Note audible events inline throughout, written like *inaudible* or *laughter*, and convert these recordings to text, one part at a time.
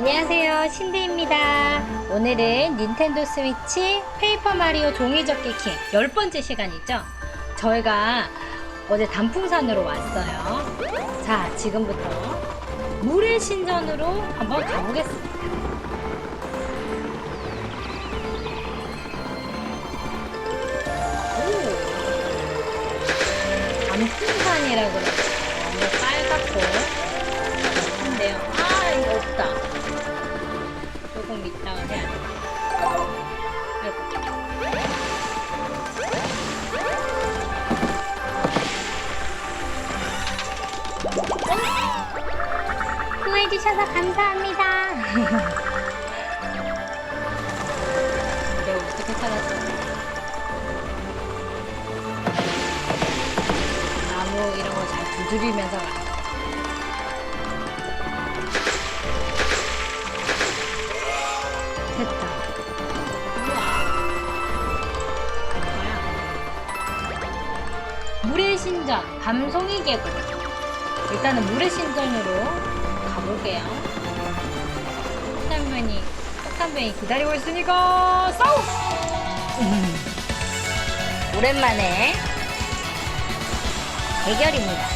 안녕하세요. 신디입니다. 오늘은 닌텐도 스위치 페이퍼 마리오 종이접기 킹 10번째 시간이죠. 저희가 어제 단풍산으로 왔어요. 자 지금부터 물의 신전으로 한번 가보겠습니다. 오, 단풍산이라고 그러죠 조금 이따가 해야 돼 아이고. 구해주셔서 감사합니다. 내가 어떻게 찾았어? 나무 이런 거 잘 두드리면서 신전, 밤송이 계곡. 일단은 물의 신전으로 가볼게요. 폭탄맨이, 폭탄맨이 기다리고 있으니까 싸우! 음. 오랜만에 대결입니다.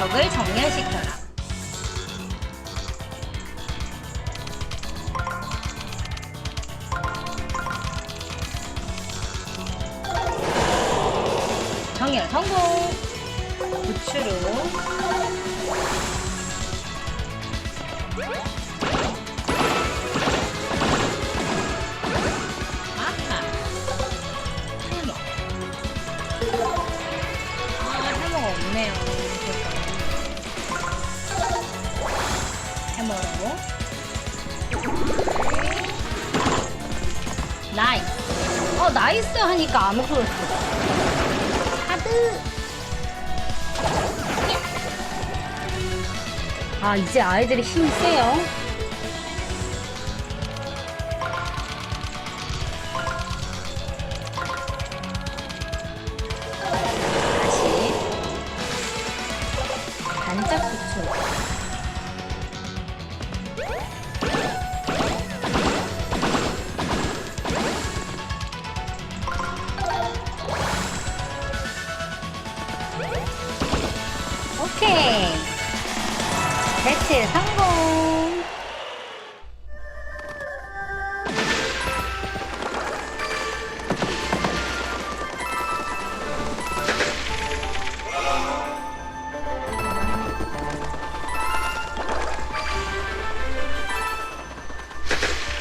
적을 정렬시켜라. 하니까 안 풀었어 하드. 아 이제 아이들이 힘이 세요 성공.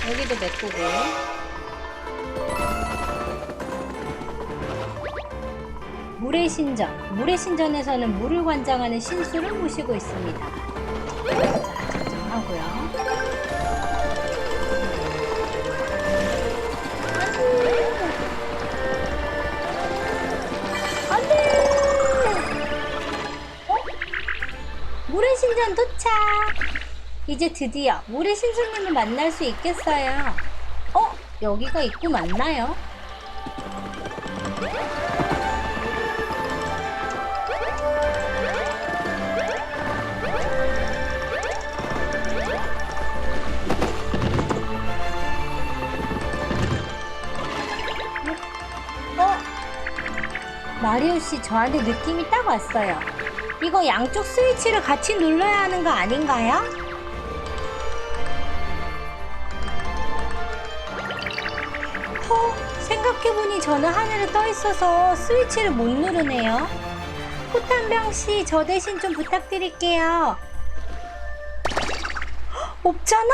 여기도 메꾸고. 물의 신전. 물의 신전에서는 물을 관장하는 신수를 모시고 있습니다 이제 드디어 물의 신수님을 만날 수 있겠어요 어? 여기가 입구 맞나요? 어? 마리오 씨 저한테 느낌이 딱 왔어요. 이거 양쪽 스위치를 같이 눌러야 하는 거 아닌가요? 저는 하늘에 떠 있어서 스위치를 못 누르네요. 포탄병 씨, 저 대신 좀 부탁드릴게요. 헉, 없잖아?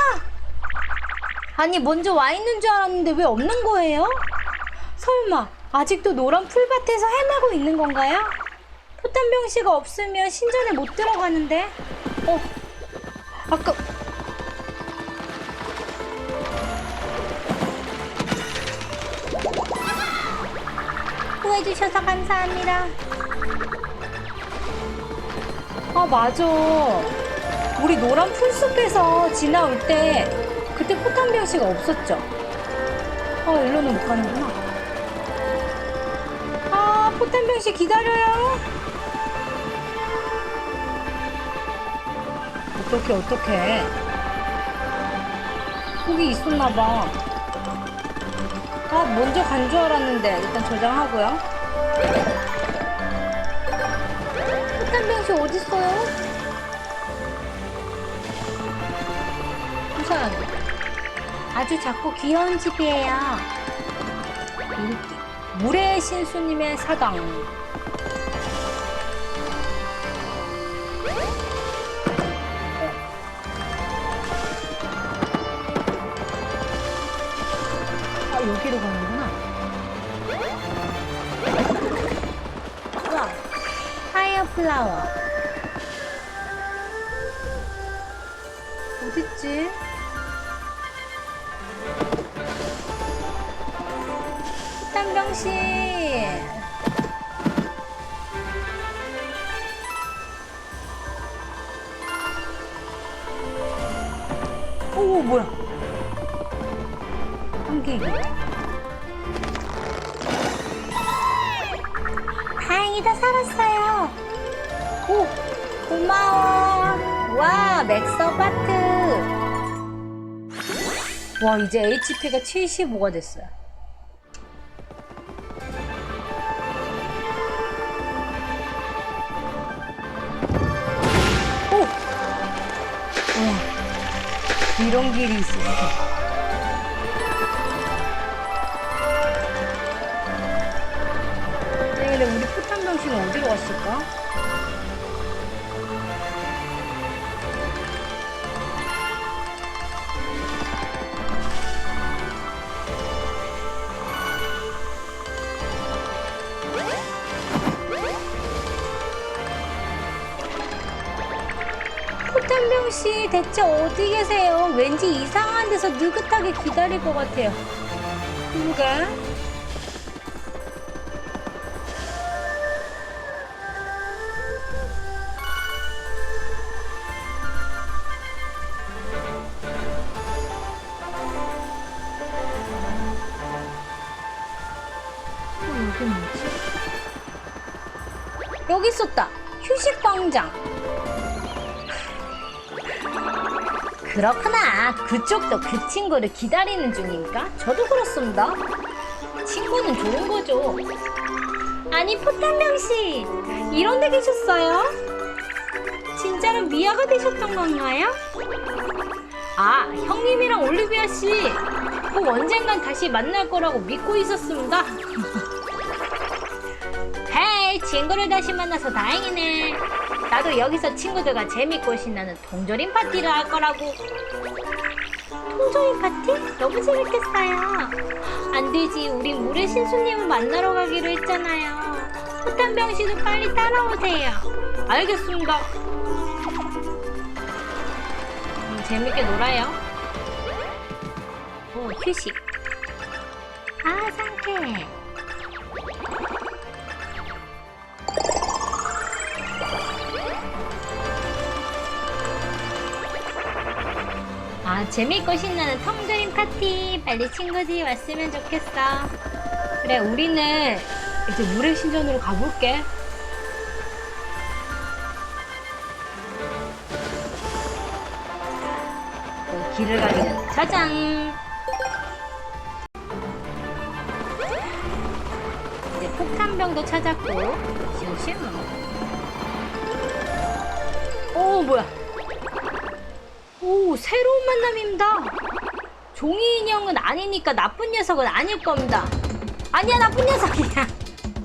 아니, 먼저 와 있는 줄 알았는데 왜 없는 거예요? 설마 아직도 노란 풀밭에서 헤매고 있는 건가요? 포탄병 씨가 없으면 신전에 못 들어가는데. 어, 아까 구해주셔서 감사합니다. 아 맞아. 우리 노란 풀숲에서 지나올 때 그때 포탄병 씨가 없었죠. 아 일로는 못 가는구나. 아 포탄병 씨 기다려요. 어떻게 어떻게? 거기 있었나봐. 아, 먼저 간 줄 알았는데. 일단 저장하고요. 폭탄병씨 어딨어요? 우선, 아주 작고 귀여운 집이에요. 물- 물의 신수님의 사당. 여기로 가는구나. 우와, 파이어 플라워. 와 이제 HP가 75가 됐어요 오! 와 이런 길이 있었어 네, 근데 우리 포탄병씨는 어디로 갔을까? 씨 대체 어디 계세요? 왠지 이상한 데서 느긋하게 기다릴 것 같아요. 누가? 어, 여기 뭐지? 여기 있었다. 휴식 광장. 그렇구나. 그쪽도 그 친구를 기다리는 중인가? 저도 그렇습니다. 친구는 좋은 거죠. 아니, 포탄명 씨. 이런 데 계셨어요? 진짜로 미아가 되셨던 건가요? 아, 형님이랑 올리비아 씨. 꼭 언젠간 다시 만날 거라고 믿고 있었습니다. *laughs* 헤이, 친구를 다시 만나서 다행이네. 나도 여기서 친구들과 재밌고 신나는 동조림 파티를 할 거라고. 통조림 파티? 너무 재밌겠어요. 안 되지, 우리 물의 신수님을 만나러 가기로 했잖아요. 포탄병 씨도 빨리 따라오세요. 알겠습니다. 음, 재밌게 놀아요. 오, 휴식. 아, 상쾌해. 아, 재밌고 신나는 텅그린 파티. 빨리 친구들이 왔으면 좋겠어. 그래, 우리는 이제 물의 신전으로 가볼게. 또 길을 가리는 짜잔! 이제 폭탄병도 찾았고, 싱싱. 오, 뭐야. 오, 새로운 만남입니다. 종이 인형은 아니니까 나쁜 녀석은 아닐 겁니다. 아니야, 나쁜 녀석이야.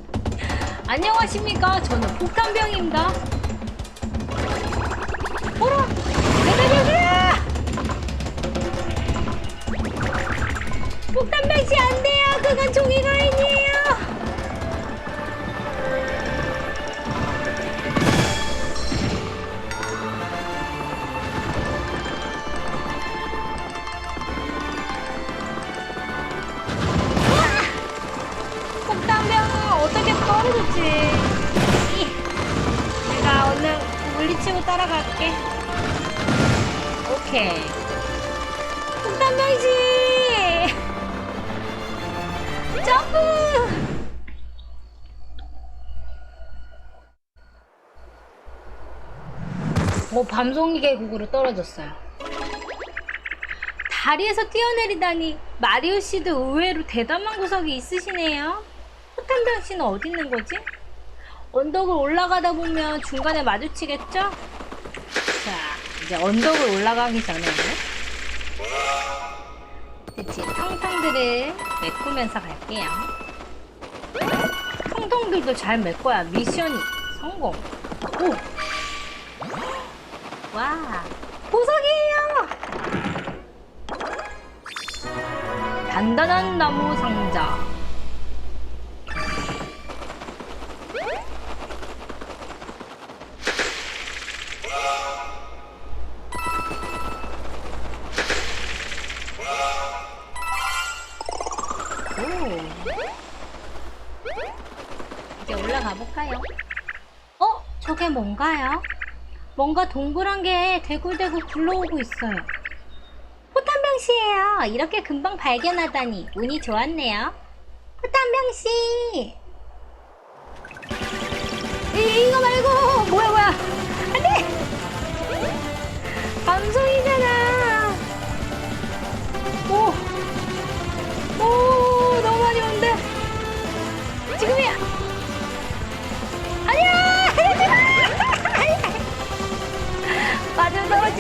*laughs* 안녕하십니까. 저는 폭탄병입니다. 뭐 밤송이 계곡으로 떨어졌어요. 다리에서 뛰어내리다니 마리오 씨도 의외로 대담한 구석이 있으시네요. 포탄병 씨는 어디 있는 거지? 언덕을 올라가다 보면 중간에 마주치겠죠? 자, 이제 언덕을 올라가기 전에 그치 텅텅들을 메꾸면서 갈게요. 텅텅들도 잘 메꿔야 미션이 성공. 오! 와, 보석이에요! 단단한 나무 상자. 뭔가 동그란 게 대굴대굴 굴러오고 있어요. 포탄병 씨예요. 이렇게 금방 발견하다니 운이 좋았네요. 포탄병 씨. 이, 이거 말고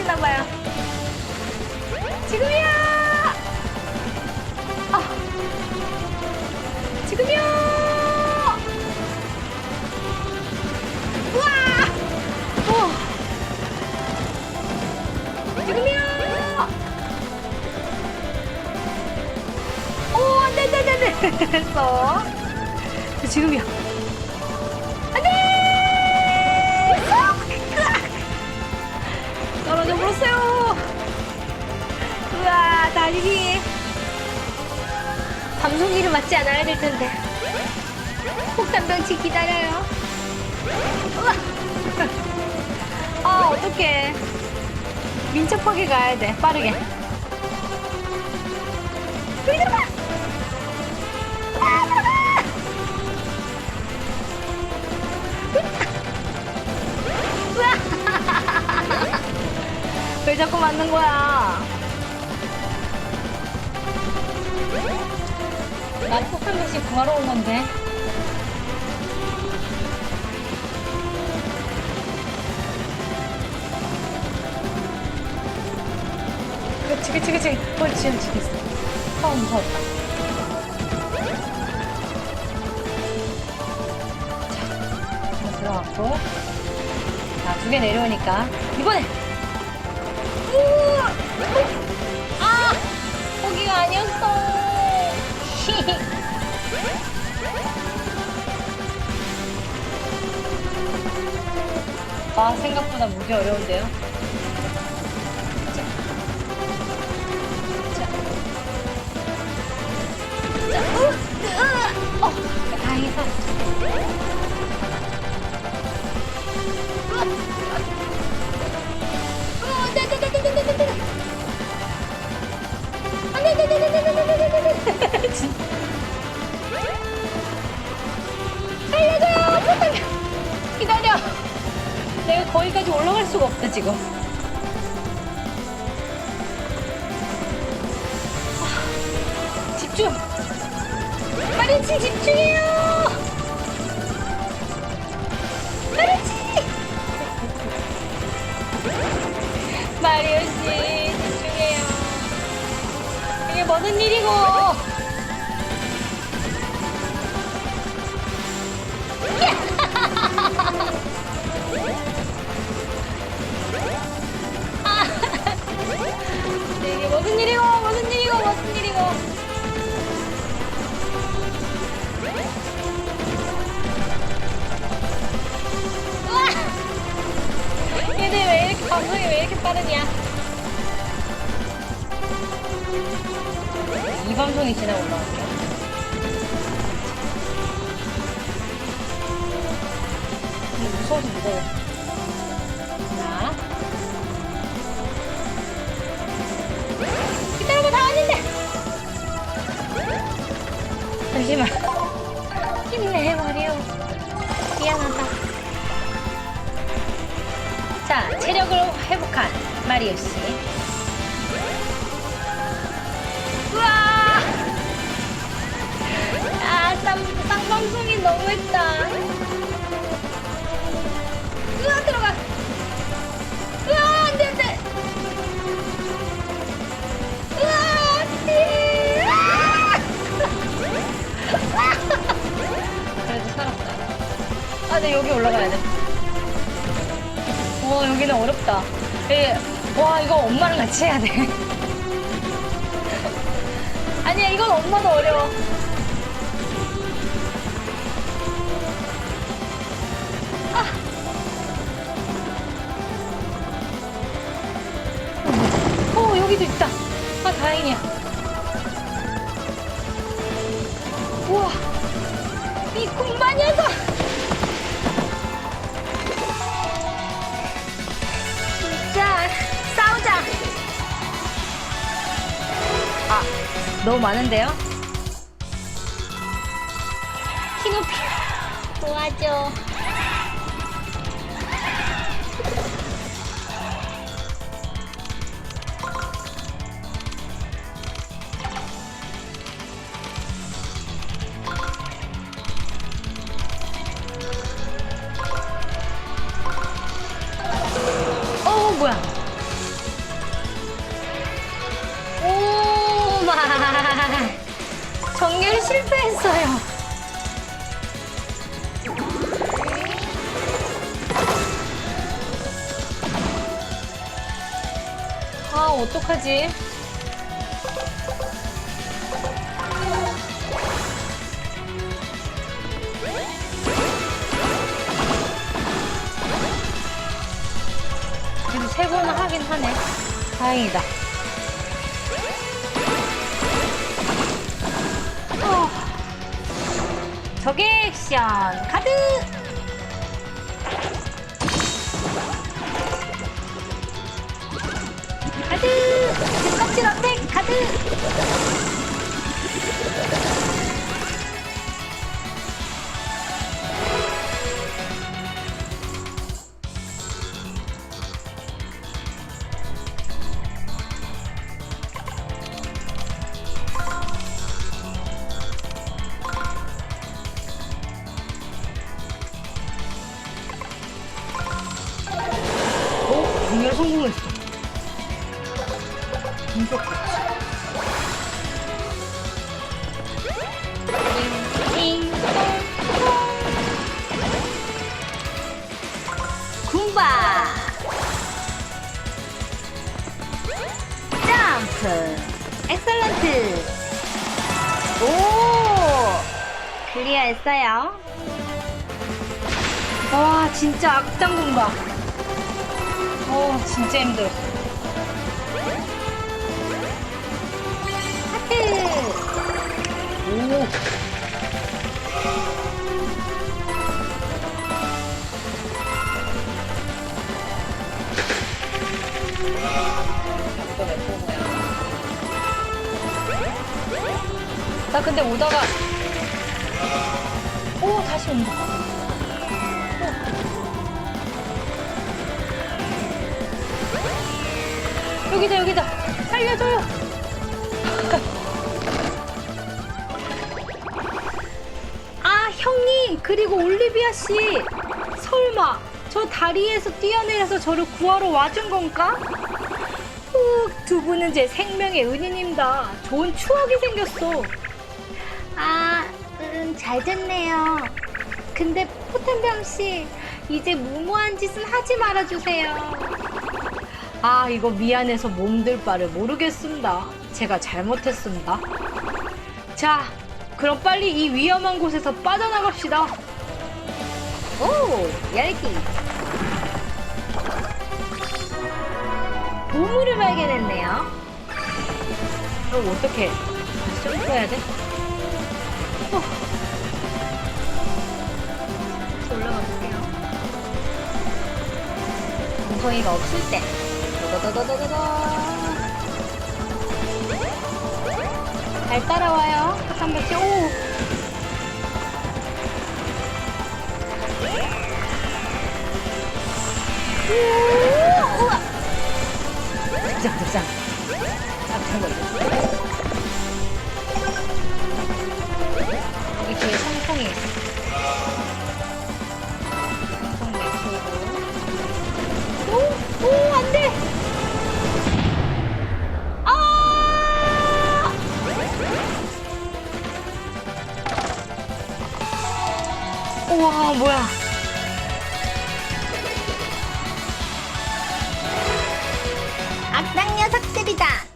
맞아 떨어지나 봐요. 지금이야! 아, 지금이야! 우와! 오! 지금이야! 오, 안 돼, 안 돼, 안 돼. *laughs* 됐어. 지금이야. 우와, 달리기. 방송기를 맞지 않아야 될 텐데. 폭탄병치 기다려요. *laughs* 아, 어떡해. 민첩하게 가야 돼. 빠르게. 아! *laughs* 왜 자꾸 맞는 거야? 난 폭탄 대신 구하러 온 건데. 그치, 그치, 그치. 옳지, 옳지, 됐어. 어, 무서웠다. 자, 하나 들어갔고. 자, 두 개 내려오니까. 이번에! 우와! 아! 거기가 아니었어. 아, 생각보다 무기 어려운데요? 어, 다행이다. 살려줘요! 포탑이 기다려! 내가 거기까지 올라갈 수가 없다, 지금. 아, 집중! 마리치 집중해요! 많은 일이고. 잠시만. 힘내, 마리오. 미안하다. 자, 체력을 회복한 마리오씨. 우와! 아, 쌍, 쌍방송이 너무했다. 으아, 들어가! 으 아, 네, 여기 올라가야 돼. 어, 여기는 어렵다. 예, 와, 이거 엄마랑 같이 해야 돼. *laughs* 아니야, 이건 엄마도 어려워. 아. 어, 여기도 있다. 아, 다행이야. 우와, 이 군마 녀석! 너무 많은데요? 키높이 도와줘. 어떡하지? 그래도 세 번은 하긴 하네. 다행이다. 어. 액션 카드 정렬 성공했어 분석 쿵바 엑설런트 오! 클리어했어요. 와 진짜 악당 군바 어 진짜 힘들었어 하트 오 나 근데 오다가 오 다시 온다 여기다 여기다 살려줘요 *laughs* 아 형님 그리고 올리비아 씨 설마 저 다리에서 뛰어내려서 저를 구하러 와준 건가? 후, 두 분은 제 생명의 은인입니다. 좋은 추억이 생겼어. 잘 됐네요. 근데 포텐병 씨, 이제 무모한 짓은 하지 말아주세요. 아, 이거 미안해서 몸들 바를 모르겠습니다. 제가 잘못했습니다. 자, 그럼 빨리 이 위험한 곳에서 빠져나갑시다. 오, 열기. 보물을 발견했네요. 그럼 어떻게? 점프해야 돼? 어. 다시 올라가 볼게요. 엉덩이가 없을 때. 도도도도도도 잘 따라와요. 삼각지 오. 우와. 득장 득장. 깜짝 놀랐어. 이게 성공이 아, 뭐야. 악당 녀석들이다.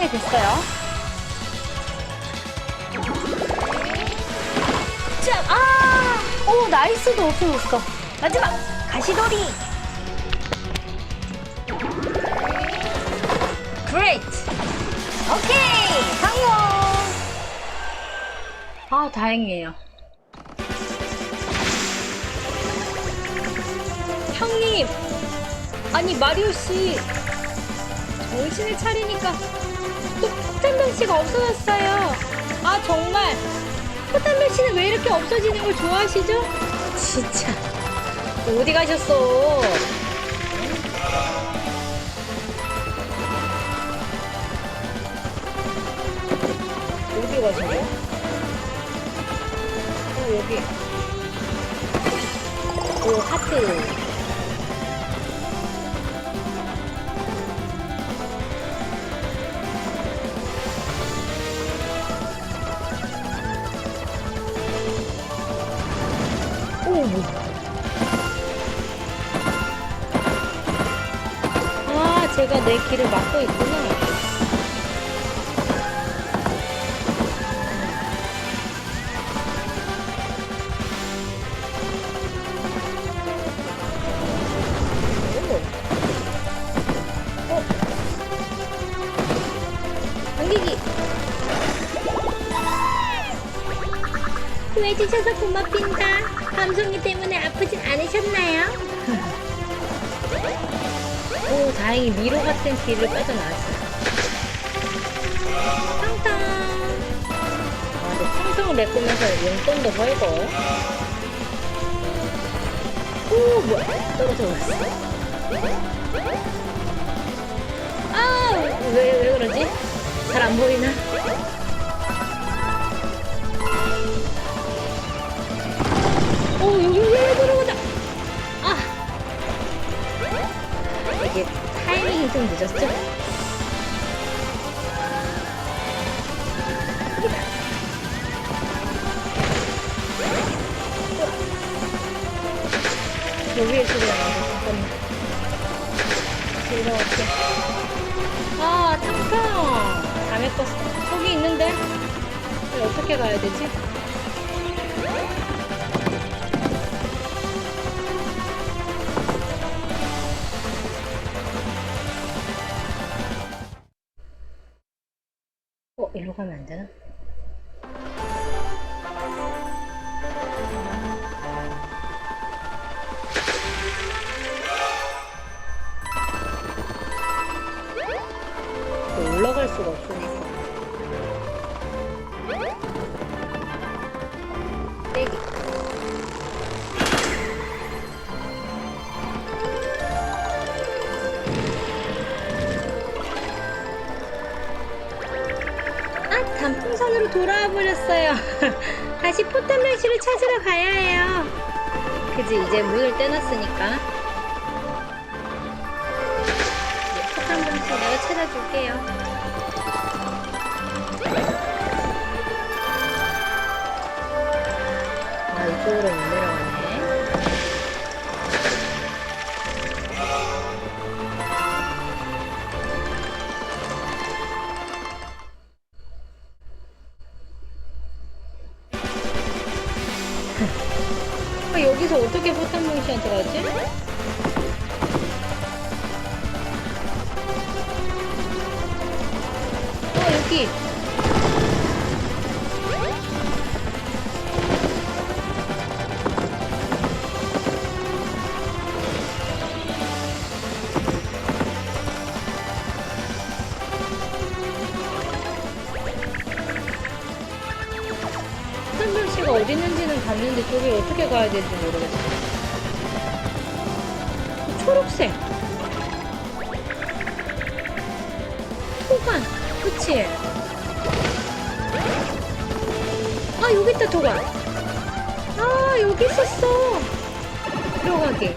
방에 됐어요. 자, 아! 오, 나이스도 없어졌어. 마지막! 가시돌이! 그레이트! 오케이! 성공! 아, 다행이에요. 형님! 아니, 마리오 씨! 정신을 차리니까 또 폭탄병 씨가 없어졌어요. 아, 정말! 포탄별 씨는 왜 이렇게 없어지는 걸 좋아하시죠? 진짜 어디 가셨어? 어디 가세요? 어 여기 오 하트 같은 길을 빠져나왔어요. 탕탕. 아, 근데 탕탕을 메꾸면서 용돈도 벌고. 오, 뭐야. 떨어져 버렸어. 아, 왜, 왜 그러지? 잘 안 보이나? 오, 여기, 여기, 들어가자. 아. 이게 타이밍이 좀 늦었죠? 여기에 소리가 나네, 잠깐만. 이렇게. 아, 탕탕! 다 메꿨어. 저기 있는데? 어떻게 가야 되지? 어, 일로 가면 안 되나? 또 올라갈 수가 없으니까. 버렸어요. *laughs* 다시 포탄명시를 찾으러 가야 해요. 그지, 이제 문을 떼놨으니까. 이제 포탄명시 내가 찾아줄게요. 아, 이쪽으로 어떻게 포탄봉 씨한테 가지? 여기 있었어. 들어가기.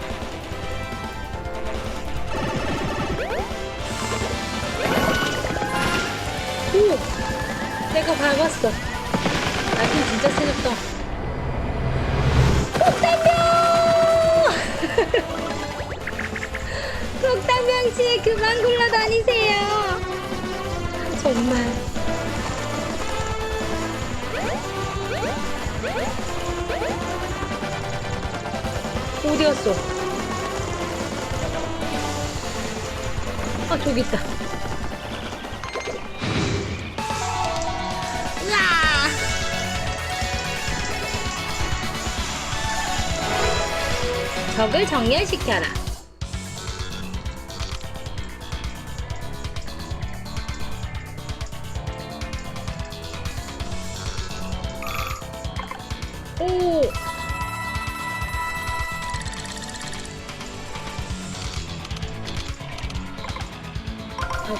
오! 내가 밟았어. 날씨 진짜 세졌다. 폭탄병! 폭탄병씨 그만 굴러다니세요. 정말. 어디 갔어? 아 저기 있다. 으아! 적을 정렬시켜라. 오!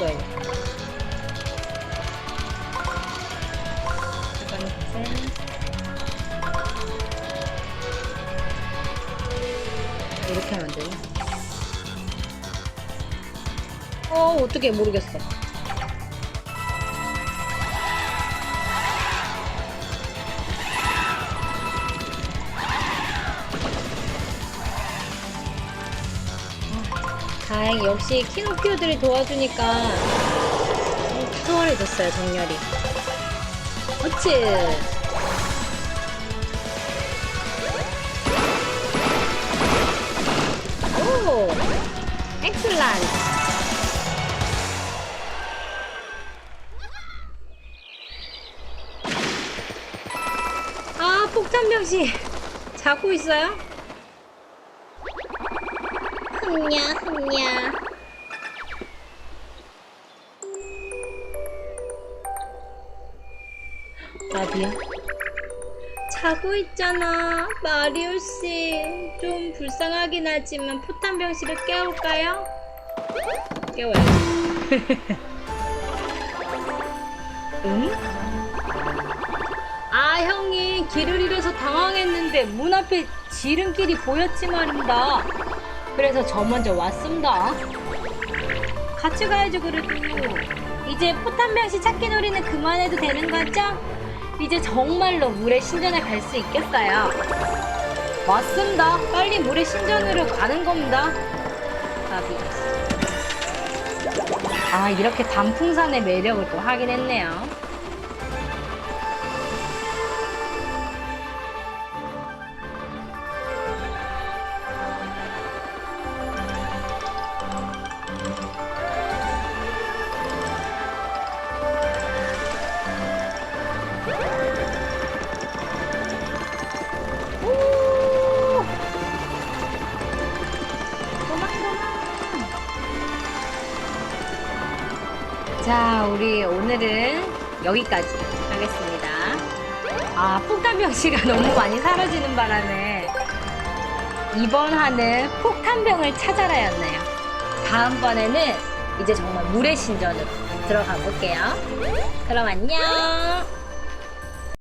보세요. 이렇게 하면 안 되나? 어, 어떻게 모르겠어. 역시 키노피오들이 도와주니까 수월해졌어요 정렬이. 그치? 오! 엑슬란트! 아, 폭탄병씨 자고 있어요? 흠냐, 흠냐. 나비야? 자고 있잖아, 마리오 씨. 좀 불쌍하긴 하지만 포탄병 씨를 깨울까요? 깨워야지. *laughs* 응? 아, 형이 길을 잃어서 당황했는데 문 앞에 지름길이 보였지 말입니다. 그래서 저 먼저 왔습니다. 같이 가야죠, 그래도. 이제 포탄병 씨 찾기 놀이는 그만해도 되는 거죠? 이제 정말로 물의 신전에 갈 수 있겠어요. 맞습니다. 빨리 물의 신전으로 가는 겁니다. 아, 이렇게 단풍산의 매력을 또 확인했네요. 폭탄병 씨가 너무 많이 사라지는 바람에 이번 화는 폭탄병을 찾아라였네요. 다음번에는 이제 정말 물의 신전으로 들어가 볼게요. 그럼 안녕.